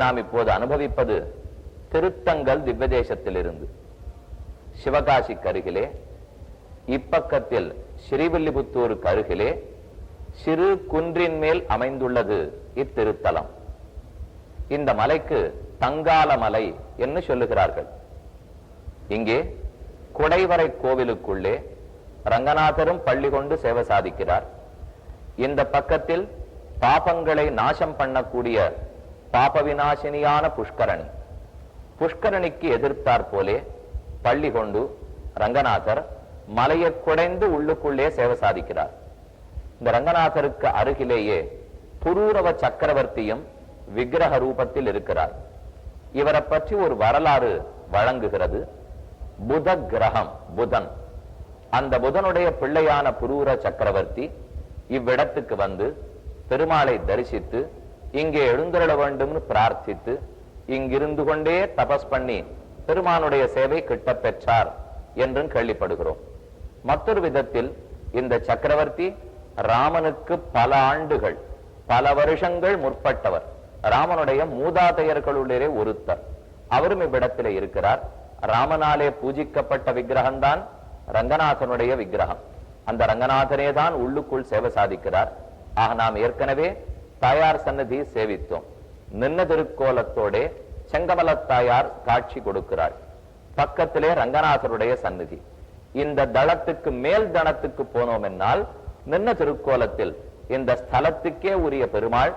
நாம் இப்போது அனுபவிப்பது திருத்தங்கள் திவ்வதேசத்திலிருந்து சிவகாசிக்கு அருகிலே இப்பக்கத்தில் ஸ்ரீவில்லிபுத்தூருக்கு அருகிலே சிறு குன்றின் மேல் அமைந்துள்ளது இத்திருத்தலம். இந்த மலைக்கு தங்கால மலை என்று சொல்லுகிறார்கள். இங்கே குடைவரை கோவிலுக்குள்ளே ரங்கநாதரும் பள்ளி கொண்டு சேவை சாதிக்கிறார். இந்த பக்கத்தில் பாபங்களை நாசம் பண்ணக்கூடிய பாப விநாசினியான புஷ்கரணி. புஷ்கரணிக்கு எதிர்த்தார் போலே பள்ளி கொண்டு ரங்கநாதர் மலையை குடைந்து உள்ளுக்குள்ளே சேவை சாதிக்கிறார். இந்த ரங்கநாதருக்கு அருகிலேயே புரூரவ சக்கரவர்த்தியும் விக்கிரக ரூபத்தில் இருக்கிறார். இவரை பற்றி ஒரு வரலாறு வழங்குகிறது. புத கிரகம் புதன். அந்த புதனுடைய பிள்ளையான புரூர சக்கரவர்த்தி இவ்விடத்துக்கு வந்து பெருமாளை தரிசித்து இங்கே எழுந்தருள வேண்டும்னு பிரார்த்தித்து இங்கிருந்து கொண்டே தபஸ் பண்ணி பெருமானுடைய சேவை கிட்ட பெற்றார் என்றும் கேள்விப்படுகிறோம். மற்றொரு விதத்தில் இந்த சக்கரவர்த்தி ராமனுக்கு பல ஆண்டுகள் பல வருஷங்கள் முற்பட்டவர். ராமனுடைய மூதாதையர்களுள்ளே ஒருத்தர். அவரும் இவ்விடத்தில் இருக்கிறார். ராமனாலே பூஜிக்கப்பட்ட விக்கிரகம்தான் ரங்கநாதனுடைய விக்கிரகம். அந்த ரங்கநாதனே தான் உள்ளுக்குள் சேவை சாதிக்கிறார். ஆக நாம் ஏற்கனவே தாயார் சன்னதி சேவித்தோம். நின்ன திருக்கோலத்தோட செங்கமல தாயார் காட்சி கொடுக்கிறாள். பக்கத்திலே ரங்கநாதருடைய சன்னதி. இந்த தளத்துக்கு மேல் தளத்துக்கு போனோம் என்னால் நின்ன திருக்கோலத்தில் இந்த ஸ்தலத்துக்கே உரிய பெருமாள்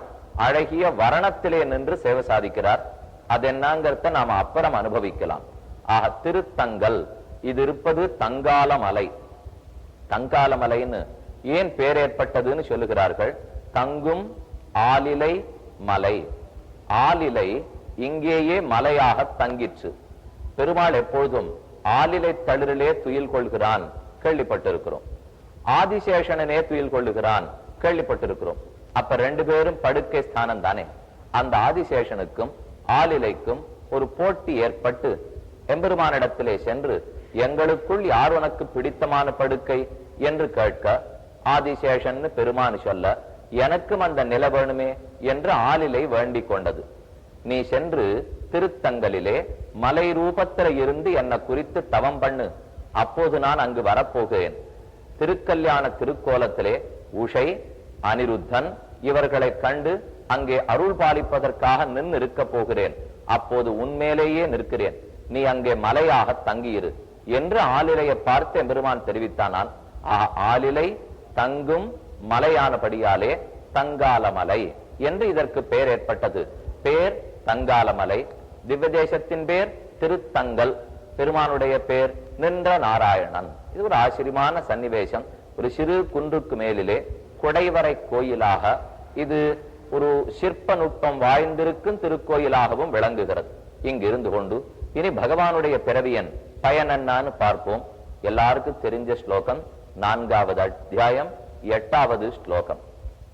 அழகிய வரணத்திலே நின்று சேவை சாதிக்கிறார். அது என்னங்கிறத நாம அப்புறம் அனுபவிக்கலாம். ஆக திருத்தங்கல் இது இருப்பது தங்கால மலை தங்கால மலைன்னு ஏன் பேர் ஏற்பட்டதுன்னு சொல்லுகிறார்கள். தங்கும் ஆலிலை மலை. ஆலிலை இங்கேயே மலையாக தங்கிற்று. பெருமாள் எப்பொழுதும் ஆலிலை தளிரிலே துயில் கொள்கிறான் கேள்விப்பட்டிருக்கிறோம். ஆதிசேஷனே துயில் கொள்ளுகிறான் கேள்விப்பட்டிருக்கிறோம். அப்ப ரெண்டு பேரும் படுக்கை ஸ்தானம் தானே. அந்த ஆதிசேஷனுக்கும் ஆலிலைக்கும் ஒரு போட்டி ஏற்பட்டு எம்பெருமானிடத்திலே சென்று எங்களுக்குள் யார் உனக்கு பிடித்தமான படுக்கை? என்று கேட்க ஆதிசேஷன் பெருமான் சொல்ல எனக்கும் அந்த நில வேணுமே என்று ஆளிலை வேண்டிக் கொண்டது நீ சென்று திருத்தங்கலிலே மலை ரூபத்தில இருந்து என்னை குறித்து தவம் பண்ணு. அப்போது நான் அங்கு வரப்போகிறேன். திருக்கல்யாண திருக்கோலத்திலே உஷை அனிருத்தன் இவர்களை கண்டு அங்கே அருள் பாலிப்பதற்காக நின்று இருக்க போகிறேன். அப்போது உன்மேலேயே நிற்கிறேன். நீ அங்கே மலையாக தங்கியிரு என்று ஆளிலையை பார்த்து பெருமான் தெரிவித்தானான் ஆ- தங்கும் மலையானபடியாலே தங்கால மலை என்று இதற்கு பெயர் ஏற்பட்டது. பேர் தங்காலமலை. திவ்யதேசத்தின் பேர் திருத்தங்கல். பெருமானுடைய பேர் நின்ற நாராயணன். இது ஒரு ஆச்சரியமான சன்னிவேசம். ஒரு சிறு குன்றுக்கு மேலிலே குடைவரை கோயிலாக இது ஒரு சிற்ப நுட்பம் வாய்ந்திருக்கும் திருக்கோயிலாகவும் விளங்குகிறது. இங்கு இருந்து கொண்டு இனி பகவானுடைய பிறவியன் பயன் என்னான்னு பார்ப்போம். எல்லாருக்கும் தெரிஞ்ச ஸ்லோகம் நான்காவது அத்தியாயம் எட்டாவது ஸ்லோகம்.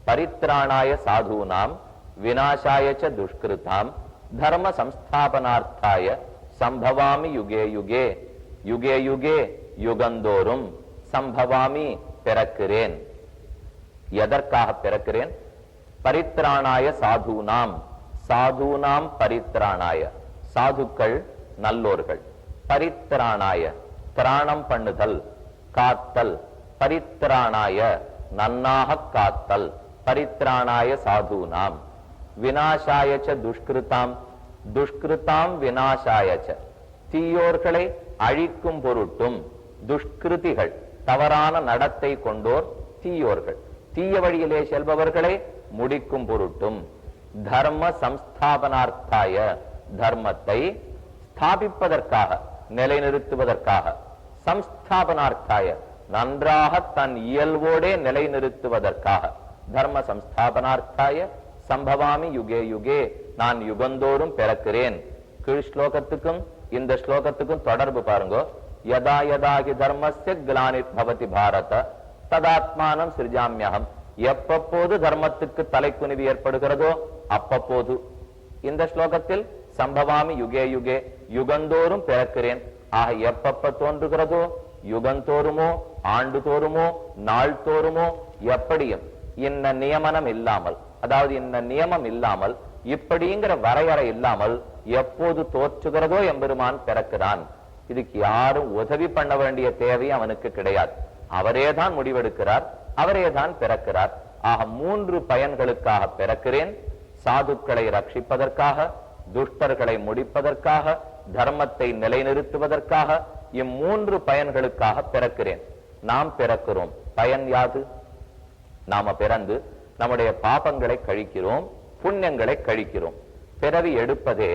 பரித்ராணாய சாதூனாம் விநாசாய துஷ்கிருதாம் தர்ம சம்ஸ்தாபனார்த்தாய சம்பவாமி யுகே யுகே யுகே யுகே யுகந்தோறும் சம்பவாமி பிறக்கிறேன். எதற்காக பிறக்கிறேன்? பரித்ராணாய சாதுனாம் சாதுனாம் பரித்ராணாய சாதுக்கள் நல்லோர்கள். பரித்ராணாய திராணம் பண்ணுதல் காத்தல். பரித்ராணாய நன்னாக காத்தல். பரித்ராணாய சாதுனாம். வினாசாயச்ச துஷ்கிருதாம். துஷ்கிருதாம் விநாசாய தீயோர்களை அழிக்கும் பொருட்டும் துஷ்கிருதிகள். தவறான நடத்தை கொண்டோர் தீயோர்கள். தீய வழியிலே செல்பவர்களை முடிக்கும் பொருட்டும் தர்ம சம்ஸ்தாபனார்த்தாய தர்மத்தை ஸ்தாபிப்பதற்காக நிலைநிறுத்துவதற்காக சம்ஸ்தாபனார்த்தாய நன்றாக தன் இயல்போடே நிலைநிறுத்துவதற்காக. தர்ம சம்ஸ்தாபனார்த்தாய சம்பவாமி யுகே யுகே நான் யுகந்தோறும் பிறக்கிறேன். கீழ் ஸ்லோகத்துக்கும் இந்த ஸ்லோகத்துக்கும் தொடர்பு பாருங்க. யதா யதாகி தர்மஸ்ய கிளானி பவதி பாரத ததாத்மானம் சிறிஜாமியகம் எப்பப்போது தர்மத்துக்கு தலைக்குனிவு ஏற்படுகிறதோ அப்பப்போது. இந்த ஸ்லோகத்தில் சம்பவாமி யுகே யுகே யுகந்தோறும் பிறக்கிறேன். ஆக எப்பப்ப தோன்றுகிறதோ யுகந்தோறுமோ ஆண்டு தோறுமோ நாள் தோறுமோ எப்படியும் இந்த நியமனம் இல்லாமல் அதாவது இந்த நியமம் இல்லாமல் இப்படிங்கிற வரையறை இல்லாமல் எப்போது தோற்றுகிறதோ எம்பெருமான் பிறக்கிறான். இதுக்கு யாரும் உதவி பண்ண வேண்டிய தேவை அவனுக்கு கிடையாது. அவரேதான் முடிவெடுக்கிறார் அவரேதான் பிறக்கிறார். ஆக மூன்று பயன்களுக்காக பிறக்கிறேன். சாதுக்களை ரட்சிப்பதற்காக துஷ்டர்களை முடிப்பதற்காக தர்மத்தை நிலைநிறுத்துவதற்காக இம்மூன்று பயன்களுக்காக பிறக்கிறேன். நாம் பிறக்கிறோம். பயன் யாது? நாம பிறந்து நம்முடைய பாபங்களை கழிக்கிறோம் புண்ணியங்களை கழிக்கிறோம். பிறவி எடுப்பதே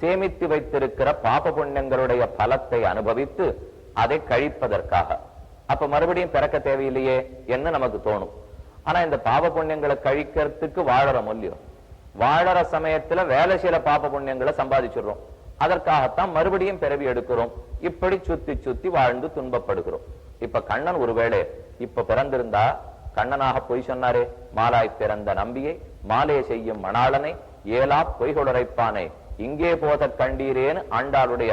சேமித்து வைத்திருக்கிற பாப புண்ணியங்களுடைய பலத்தை அனுபவித்து அதை கழிப்பதற்காக. அப்ப மறுபடியும் பிறக்க தேவையில்லையே என்ன நமக்கு தோணும். ஆனா இந்த பாப புண்ணியங்களை கழிக்கிறதுக்கு வாழறோம் இல்லையோ வாழற சமயத்துல வேலை செய்யற பாப புண்ணியங்களை சம்பாதிச்சிடுறோம். அதற்காகத்தான் மறுபடியும் பிறவி எடுக்கிறோம். இப்படி சுத்தி சுத்தி வாழ்ந்து துன்பப்படுகிறோம். இப்ப கண்ணன் ஒருவேளை இப்ப பிறந்திருந்தா கண்ணனாக பொய் சொன்னாரே. மாலாய் பிறந்த நம்பியை மாலே செய்யும் மணாளனை ஏலா பொய்கொளரைப்பானை இங்கே போத கண்டீரேன்னு ஆண்டாளுடைய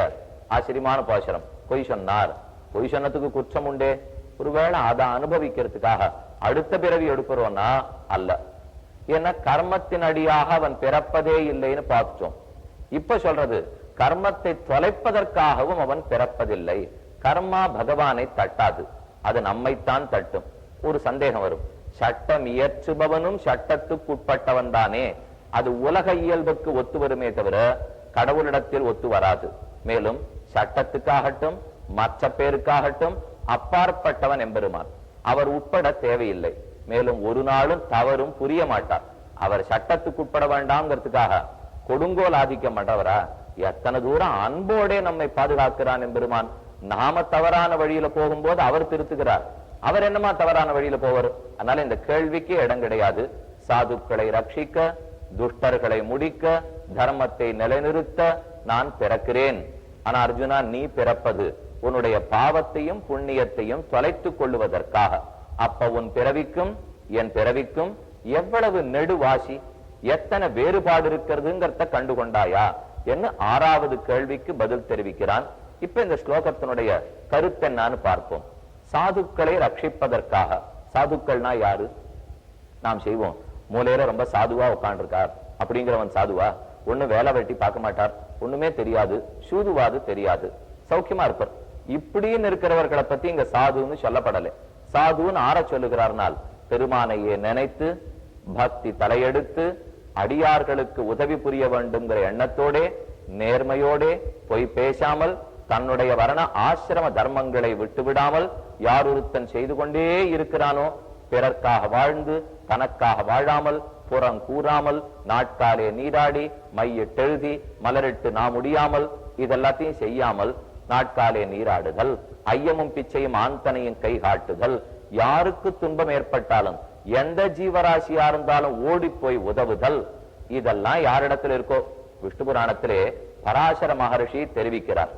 ஆச்சரியமான பாசுரம். பொய் சொன்னார். பொய் சொன்னதுக்கு குற்றம் உண்டே. ஒருவேளை அதை அனுபவிக்கிறதுக்காக அடுத்த பிறவி எடுக்கிறோம்னா அல்ல. ஏன்னா கர்மத்தின் அடியாக அவன் பிறப்பதே இல்லைன்னு பார்த்தோம் இப்ப சொல்றது கர்மத்தை தொலைப்பதற்காகவும் அவன் பிறப்பதில்லை. கர்மா பகவானை தட்டாது. அது நம்மைத்தான் தட்டும். ஒரு சந்தேகம் வரும். சட்டம் இயற்றுபவனும் சட்டத்துக்குட்பட்டவன் தானே. அது உலக இயல்புக்கு ஒத்து வருமே தவிர கடவுளிடத்தில் ஒத்து வராது. மேலும் சட்டத்துக்காகட்டும் மற்ற பேருக்காகட்டும் அப்பாற்பட்டவன் எம்பெருமான் அவர் உட்பட தேவையில்லை. மேலும் ஒரு நாளும் தவறும் புரிய மாட்டார். அவர் சட்டத்துக்குட்பட வேண்டாம்ங்கிறதுக்காக கொடுங்கோல் ஆதிக்க மாட்டவரா எத்தனை தூரம் அன்போடே நம்மை பாதுகாக்கிறான் எம்பெருமான் நாம தவறான வழியில போகும்போது அவர் திருத்துகிறார். அவர் என்னமா தவறான வழியில போவார்? அதனால இந்த கேள்விக்கு இடம் கிடையாது. சாதுக்களை ரட்சிக்க துஷ்டர்களை முடிக்க தர்மத்தை நிலைநிறுத்த நான் பிறக்கிறேன். ஆனா அர்ஜுனா நீ பிறப்பது உன்னுடைய பாவத்தையும் புண்ணியத்தையும் தொலைத்துக் கொள்ளுவதற்காக. அப்ப உன் பிறவிக்கும் என் பிறவிக்கும் எவ்வளவு நெடுவாசி எத்தனை வேறுபாடு இருக்கிறதுங்கிறத கண்டுகொண்டாயா? என்று ஆறாவது கேள்விக்கு பதில் தெரிவிக்கிறான். இப்ப இந்த ஸ்லோகத்தினுடைய கருத்தென்னான்னு பார்ப்போம். சாதுக்களை ரட்சிப்பதற்காக. சாதுக்கள்னா யாரு? நாம் செய்வோம். மூலையில ரொம்ப சாதுவா உட்காண்டிருக்கார் அப்படிங்கிறவன் சாதுவா? ஒண்ணு வேலை வெட்டி பார்க்க மாட்டார். ஒண்ணுமே தெரியாது. சூதுவாது தெரியாது. சௌக்கியமா இருப்பார். இப்படின்னு இருக்கிறவர்களை பத்தி இங்க சாதுன்னு சொல்லப்படலை. சாதுன்னு ஆற சொல்லுகிறார்னால் பெருமானையே நினைத்து பக்தி தலையெடுத்து அடியார்களுக்கு உதவி புரிய வேண்டும்ங்கிற எண்ணத்தோட நேர்மையோட பொய் பேசாமல் தன்னுடைய வரண ஆசிரம தர்மங்களை விட்டுவிடாமல் யார் ஒருத்தன் செய்து கொண்டே இருக்கிறானோ பிறர்க்காக வாழ்ந்து தனக்காக வாழாமல் புறம் கூறாமல் நாட்காலே நீராடி மையிட்டெழுதி மலரிட்டு நாம் முடியாமல் இதெல்லாத்தையும் செய்யாமல் நாட்காலே நீராடுதல் ஐயமும் பிச்சையும் ஆந்தனையும் கை காட்டுதல். யாருக்கு துன்பம் ஏற்பட்டாலும் எந்த ஜீவராசியா இருந்தாலும் ஓடி போய் உதவுதல். இதெல்லாம் யாரிடத்தில் இருக்கோ? விஷ்ணு புராணத்திலே பராசர மகரிஷி தெரிவிக்கிறார்.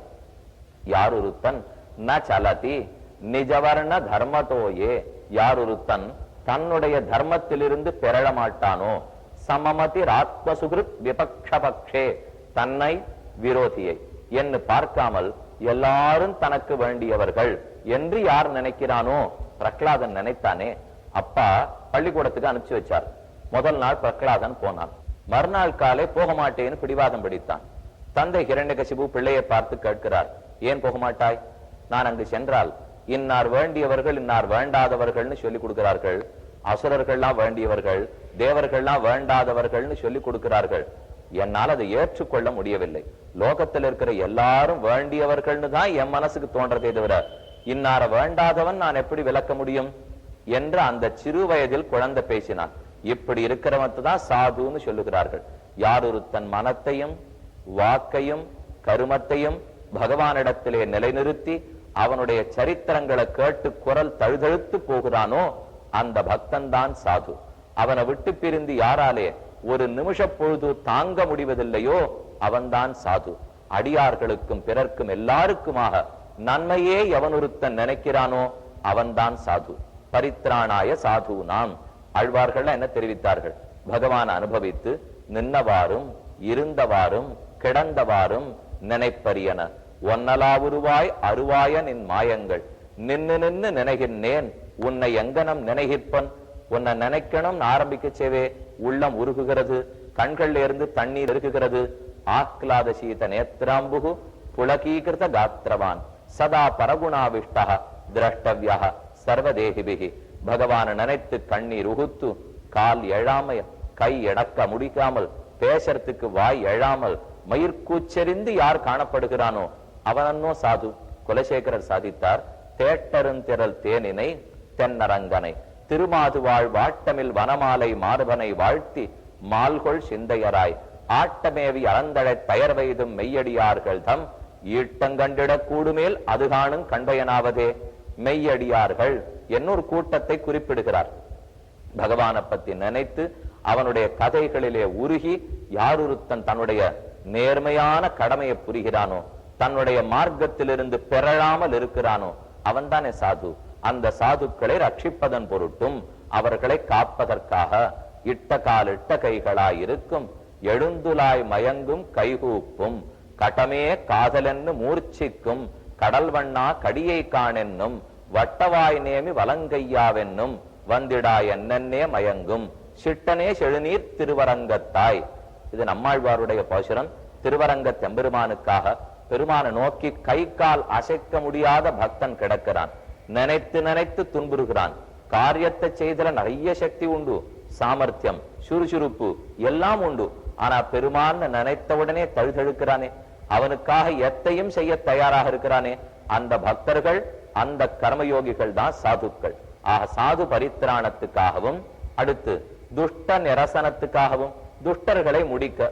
யாருருத்தன் ந சலதி நிஜவர்ண தர்மத்தோயே. யாருருத்தன் தன்னுடைய தர்மத்திலிருந்து பெறல மாட்டானோ? சமமதி ஆத்மசுகிருத் விபக்ஷபக்ஷே. தன்னை விரோதியை. என்று பார்க்காமல் எல்லாரும் தனக்கு வேண்டியவர்கள். என்று யார் நினைக்கிறானோ? பிரகலாதன் நினைத்தானே. அப்பா பள்ளிக்கூடத்துக்கு அனுப்பிச்சு வச்சார். முதல் நாள் பிரகலாதன் போனான். மறுநாள் காலை போக மாட்டேன்னு பிடிவாதம் பிடித்தான். தந்தை ஹிரண்யகசிபு பிள்ளையை பார்த்து கேட்கிறார். ஏன் போக மாட்டாய் நான் அங்கு சென்றால் இன்னார் வேண்டியவர்கள் இன்னார் வேண்டாதவர்கள்னு சொல்லிக் கொடுக்கிறார்கள். அசுரர்கள்லாம் வேண்டியவர்கள் தேவர்கள்லாம் வேண்டாதவர்கள்னு சொல்லிக் கொடுக்கிறார்கள். என்னால் அதை ஏற்றுக்கொள்ள முடியவில்லை. லோகத்தில் இருக்கிற எல்லாரும் வேண்டியவர்கள்னு தான் என் மனசுக்கு தோன்றதே தவிர இன்னார வேண்டாதவன் நான் எப்படி விளக்க முடியும்? என்று அந்த சிறு வயதில் குழந்தை பேசினான். இப்படி இருக்கிறவன் தான் சாதுன்னு சொல்லுகிறார்கள். யார் ஒரு தன் மனத்தையும் வாக்கையும் கருமத்தையும் பகவானிடத்திலே நிலைநிறுத்தி அவனுடைய சரித்திரங்களை கேட்டு குரல் தழுதழுத்து போகிறானோ அந்த பக்தன் தான் சாது. அவனை விட்டு பிரிந்து யாராலே ஒரு நிமிஷ பொழுது தாங்க முடிவதில்லையோ அவன்தான் சாது. அடியார்களுக்கும் பிறர்க்கும் எல்லாருக்குமாக நன்மையே எவனொருத்தன் நினைக்கிறானோ அவன்தான் சாது. பரித்ராணாய சாது நாம் ஆழ்வார்கள் என்ன தெரிவித்தார்கள்? பகவான் அனுபவித்து நின்னவாறும் இருந்தவாறும் கிடந்தவாறும் நினைப்பரியன ஒன்னலாவுருவாய் அருவாய நின் மாயங்கள். நின்னு நின்னு நினைகின்றேன். உன்னை எங்கனம் நினைகிற்பன். உன்னை நினைக்கணும் ஆரம்பிக்கச்சேவே உள்ளம் உருகுகிறது. கண்கள்ல இருந்து தண்ணீர் இருக்குகிறது ஆக்லாத சீத நேத்ராம்புகு புலகீகிருத காத்திரவான். சதா பரகுணாவிஷ்டா திரஷ்டவியா சர்வதேகிபிகி. பகவான நினைத்து கண்ணீர் உகுத்து கால் எழாமைய கை எடக்க முடிக்காமல் பேசறதுக்கு வாய் எழாமல் மயிர்கூச்செறிந்து யார் காணப்படுகிறானோ அவனன்னோ சாது. குலசேகரர் சாதித்தார் தேட்டருந்திரல் தேனினை தென்னரங்கனை திருமாதுவாழ் வாட்டமில் வனமாலை மார்பனை வாழ்த்தி மால்கொள் சிந்தையராய். ஆட்டமேவி அறந்தழைத் பெயர் வைதும் மெய்யடியார்கள் தம் ஈட்டங்கண்டிடக் கூடுமேல் அது காணும் கண்பயனாவதே. மெய்யடியார்கள் என்னொரு கூட்டத்தை குறிப்பிடுகிறார். பகவானை பத்தி நினைத்து அவனுடைய கதைகளிலே உருகி யாருத்தன் தன்னுடைய நேர்மையான கடமையை புரிகிறானோ தன்னுடைய மார்க்கத்திலிருந்து பெறலாமல் இருக்கிறானோ அவன்தானே சாது. அந்த சாதுக்களை ரட்சிப்பதன் பொருட்டும் அவர்களை காப்பதற்காக இட்ட கால் இட்ட கைகளாய் இருக்கும் எழுந்துலாய் மயங்கும் கைகூப்பும் கடமே காதலென்னு மூர்ச்சிக்கும் கடல் வண்ணா கடியை காணென்னும் வட்டவாய் நேமி வலங்கையாவென்னும் வந்திடா என்னென்னே மயங்கும். சிட்டனே செழுநீர் திருவரங்கத்தாய் இது நம்மாழ்வாருடைய பாசுரம். திருவரங்க தெம்பெருமானுக்காக பெருமானை நோக்கி கை கால் அசைக்க முடியாத பக்தன் கிடக்கிறான். நினைத்து நினைத்து துன்புறுகிறான். காரியத்தை செய்தல நிறைய சக்தி உண்டு. சாமர்த்தியம் சுறுசுறுப்பு எல்லாம் உண்டு. ஆனா பெருமான் நினைத்தவுடனே தழுதழுக்கிறானே அவனுக்காக எத்தையும் செய்ய தயாராக இருக்கிறானே. அந்த பக்தர்கள் அந்த கர்மயோகிகள் தான் சாதுக்கள். ஆக சாது பரித்திராணத்துக்காகவும் அடுத்து துஷ்ட நிரசனத்துக்காகவும் துஷ்டர்களை முடிக்க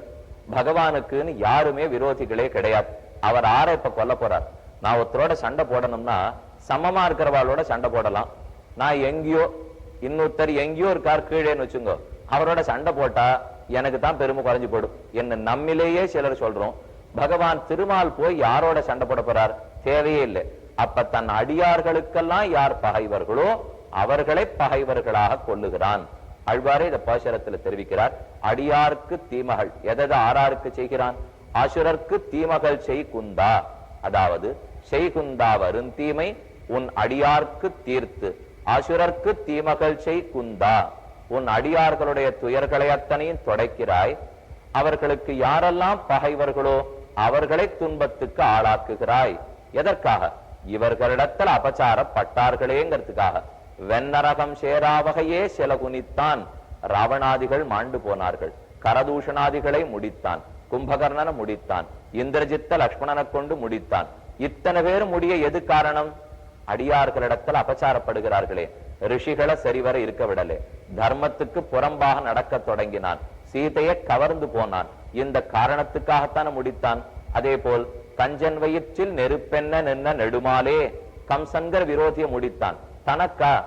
பகவானுக்குன்னு யாருமே விரோதிகளே கிடையாது. அவர் ஆற இப்ப கொல்ல போறார். நான் ஒருத்தரோட சண்டை போடணும்னா சமமா இருக்கிறவாளோட சண்டை போடலாம். நான் எங்கேயோ இன்னொருத்தர் எங்கேயோ இருக்கார் கீழேன்னு வச்சுங்க அவரோட சண்டை போட்டா எனக்கு தான் பெருமை குறைஞ்சு போடும். என்ன நம்மிலேயே சிலர் சொல்றோம் பகவான் திருமால் போய் யாரோட சண்டை போட போறார்? தேவையே இல்லை. அப்ப தன் அடியார்களுக்கெல்லாம் யார் பகைவர்களோ அவர்களை பகைவர்களாக கொள்ளுகிறான் அழ்வாரே இதை பாசுரத்தில் தெரிவிக்கிறார் அடியார்க்கு தீமகள் எதை ஆறாருக்கு செய்கிறான்? அசுரர்க்கு தீமகள் செய் குந்தா அதாவது செய்குந்தா வரும் தீமை உன் அடியார்க்கு தீர்த்து. அசுரர்க்கு தீமகள் செய் குந்தா உன் அடியார்களுடைய துயர்களை அத்தனையும் தொடைக்கிறாய். அவர்களுக்கு யாரெல்லாம் பகைவர்களோ அவர்களை துன்பத்துக்கு ஆளாக்குகிறாய். எதற்காக? இவர்களிடத்தில் அபச்சாரப்பட்டார்களேங்கிறதுக்காக. வெண்ணரகம் சேராவகையே சில குனித்தான் ராவணாதிகள் மாண்டு போனார்கள். கரதூஷணாதிகளை முடித்தான். கும்பகர்ணனை முடித்தான். இந்திரஜித்த லக்ஷ்மணனை கொண்டு முடித்தான். இத்தனை பேர் முடிய எது காரணம்? அடியார்களிடத்தில் அபச்சாரப்படுகிறார்களே. ரிஷிகளை சரிவர இருக்க விடலே தர்மத்துக்கு புறம்பாக நடக்க தொடங்கினான். சீதையை கவர்ந்து போனான். இந்த காரணத்துக்காகத்தானே முடித்தான். அதே போல் கஞ்சன் வயிற்றில் நெருப்பென்ன நின்ன நெடுமாலே. கம்சங்கர் விரோதியை முடித்தான். தனக்கா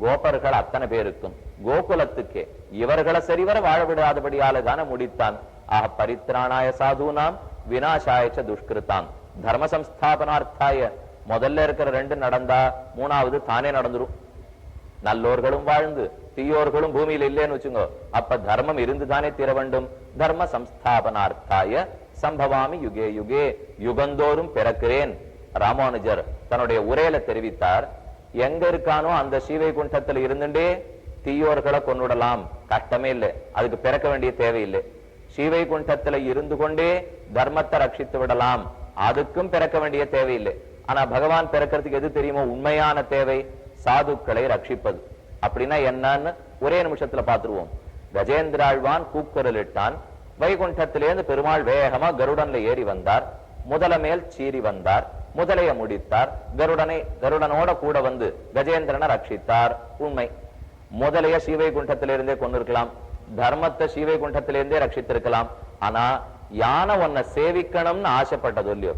கோபர்கள் அத்தனை பேருக்கும். கோகுலத்துக்கே. இவர்களை சரிவர வாழ விடாதபடியால தானே முடித்தான். ஆக பரித்ராணாய சாதுனாம் வினாசாயச்ச துஷ்கிருத்தான் தர்ம சம்ஸ்தாபனார்த்தாய முதல்ல இருக்கிற ரெண்டு நடந்தா மூணாவது தானே நடந்துரும். நல்லோர்களும் வாழ்ந்து தீயோர்களும் பூமியில் இல்லைன்னு வச்சுங்க. அப்ப தர்மம் இருந்துதானே தீர வேண்டும். தர்ம சம்ஸ்தாபனார்த்தாய சம்பவாமி யுகே யுகே. யுகந்தோறும் பிறக்கிறேன். ராமானுஜர் தன்னுடைய உரையில தெரிவித்தார். எங்க இருக்கானோ அந்த சீவை குண்டத்தில் இருந்துட்டே தீயோர்களை கொண்டுடலாம் கஷ்டமே இல்லை. அதுக்கு பிறக்க வேண்டிய தேவையில்லை. சீவை குண்டத்துல இருந்து கொண்டே தர்மத்தை ரட்சித்து விடலாம். அதுக்கும் பிறக்க வேண்டிய தேவையில்லை. ஆனா பகவான் பிறக்கிறதுக்கு எது தெரியுமோ? உண்மையான தேவை சாதுக்களை ரட்சிப்பது. அப்படின்னா என்னன்னு ஒரே நிமிஷத்துல பாத்துருவோம் கஜேந்திராழ்வான் கூக்குரலிட்டான். வைகுண்டத்திலேருந்து பெருமாள் வேகமா கருடன்ல ஏறி வந்தார். முதல மேல் சீறி வந்தார். முதலைய முடித்தார். கருடனை கருடனோட கூட வந்து கஜேந்திரனை ரட்சித்தார். உண்மை. முதலைய ஸ்ரீவைகுண்டத்திலிருந்தே கொண்டிருக்கலாம் தர்மத்தை ஸ்ரீவைகுண்டத்திலிருந்தே ரட்சித்திருக்கலாம். ஆனா யானை உன்னை சேவிக்கணும்னு ஆசைப்பட்டது இல்லையோ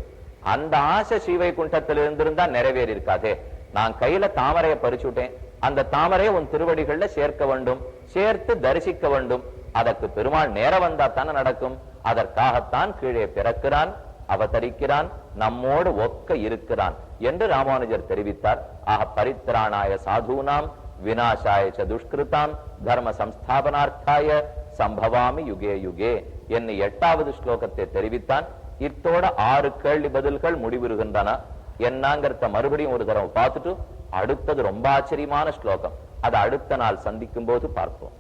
அந்த ஆசை ஸ்ரீவைகுண்டத்தில் இருந்திருந்தா நிறைவேறி இருக்காதே நான் கையில தாமரையை பறிச்சுட்டேன் அந்த தாமரையை உன் திருவடிகள்ல சேர்க்க வேண்டும். சேர்த்து தரிசிக்க வேண்டும். அதற்கு பெருமாள் நேரம் வந்தா தானே நடக்கும். அதற்காகத்தான் கீழே பிறக்கிறான். அவதரிக்கிறான் நம்மோடு ஒக்க இருக்கிறான் என்று ராமானுஜர் தெரிவித்தார். ஆக பரித்ராணாய சாதுனாம் வினாசாய ச துஷ்கிருதாம் தர்ம சம்ஸ்தாபனார்த்தாய சம்பவாமி யுகே யுகே என்று எட்டாவது ஸ்லோகத்தை தெரிவித்தான். இத்தோட ஆறு கேள்வி பதில்கள் முடிவுறுகின்றன என்னங்கிறத மறுபடியும் ஒரு தடவை பார்த்துட்டு அடுத்தது ரொம்ப ஆச்சரியமான ஸ்லோகம். அதை அடுத்த நாள் சந்திக்கும் போது பார்ப்போம்.